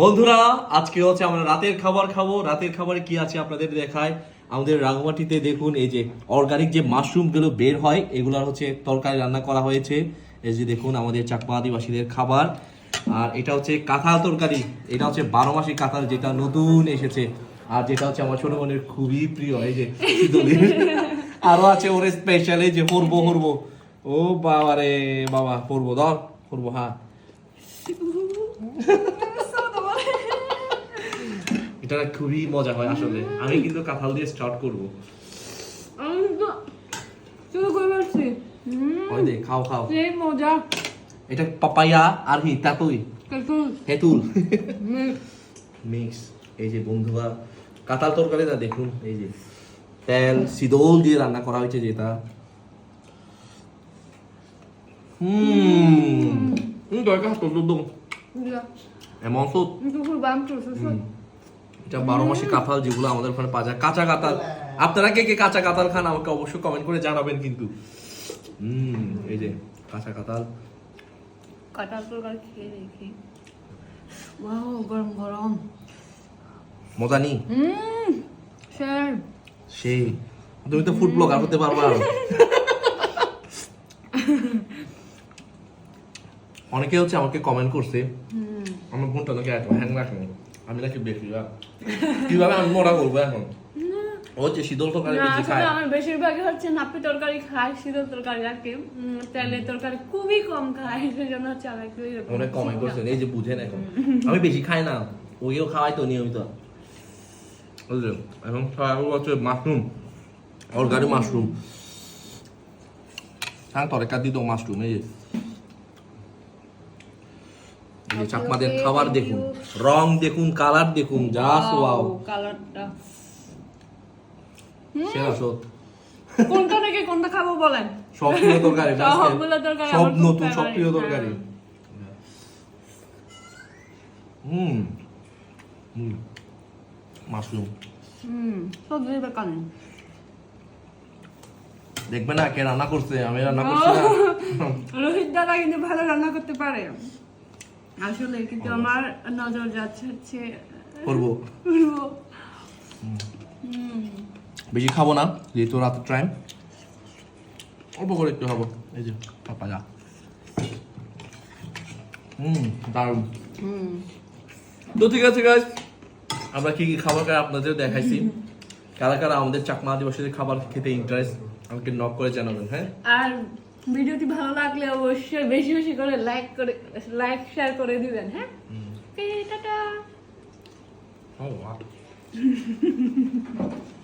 বন্ধুরা, আজকে হচ্ছে আমরা রাতের খাবার খাব। রাতের খাবারে কি আছে আপনাদের দেখায়? আমাদের রাঙামাটিতে দেখুন, এই যে অর্গানিক যে মাশরুমগুলো বের হয়, এগুলোর হচ্ছে তরকারি রান্না করা হয়েছে। এই যে দেখুন, আমাদের চাকমা আদিবাসীদের খাবার। আর এটা হচ্ছে কাঁঠাল তরকারি। এটা হচ্ছে বারো মাসি কাঁঠাল, যেটা নতুন এসেছে। আর যেটা হচ্ছে আমার ছোট বোনের খুবই প্রিয়, এই যে। আরও আছে ওর স্পেশাল এই যে হরবো হরবো ও বাবা রে বাবা হরবো ধর হরবো হ্যাঁ। এটা খুবই মজা হয় আসলে। আমি কিন্তু কাঁঠাল দিয়ে স্টার্ট করব। আমি তো শুরু করে পারছি ওই দে খাও খাও। সেই মজা। এটা পাপায়া আর কি তাতুই কিন্তু হেতুল মিক্স এই যে বন্ধুরা কাঁঠাল তরকারিটা দেখুন এই যে তেল সিদল দিয়ে রান্না করা হয়েছে যেটা। হুম। হুম। দরকার তো দুদম দিয়া। এমন তো কিন্তু খুব বাম করছে হুম। এটা বারো মাসে কাঁঠাল যেগুলো আমাদের ওখানে পাওয়া যায়। কাঁচা কাঁঠাল। আপনারা কে কে কাঁচা কাঁঠাল খান আমাকে অবশ্যই কমেন্ট করে জানাবেন কিন্তু। হুম এই যে কাঁচা কাঁঠাল। কাটার তরকারি খেয়ে দেখি। ওয়াও গরম গরম। মজা নি হুম স্যার। সেই তুমি তো ফুড ব্লগার হতে পারবা। অনেকে হচ্ছে আমাকে কমেন্ট করছে। আমার ফোনটা নাকি হ্যাং রাখে আমি নাকি বেশি কীভাবে আমি মোটা করব এখন? হচ্ছে শীতল তরকারি বেশি আমার বেশিরভাগই হচ্ছে নাপি তরকারি খাই শীতল তরকারি আর কি। তেলের তরকারি খুবই কম খাই সেই জন্য হচ্ছে আমি একটু অনেক কমেন্ট করছেন এই যে বুঝেন এখন। আমি বেশি খাই না ওকেও খাওয়াই তো নিয়মিত। বুঝলেন এখন খাওয়া হচ্ছে মাশরুম অর্গানিক মাশরুম। হ্যাঁ তরকার দিত মাশরুম এই যে। এই যে চাকমাদের খাবার দেখুন রং দেখুন কালার দেখুন জাস্ট ওয়াও কালারটা। সেরা কোনটা থেকে কোনটা খাব বলেন? সব প্রিয় তরকারি সব নতুন সব প্রিয় তরকারি। হুম। হুম। মাশরুম। হুম দেখবে না কে রান্না করছে? আমি রান্না করছি না। রোহিত দাদা কিন্তু ভালো রান্না করতে পারে। আসলে কিন্তু আমার নজর যাচ্ছে হচ্ছে করব। পূর্ব বেশি খাব না যেহেতু রাতের টাইম অল্প করে একটু খাব। এই যে পাপা যা। হুম দারুণ। তো ঠিক আছে গাইজ আমরা কি কি খাবার খাই আপনাদের দেখাইছি। কারা কারা আমাদের চাকমা আদিবাসীদের খাবার খেতে ইন্টারেস্ট আমাকে নক করে জানাবেন হ্যাঁ? আর ভিডিওটি ভালো লাগলে অবশ্যই বেশি বেশি করে লাইক করে লাইক শেয়ার করে দিবেন হ্যাঁ? টাটা। ও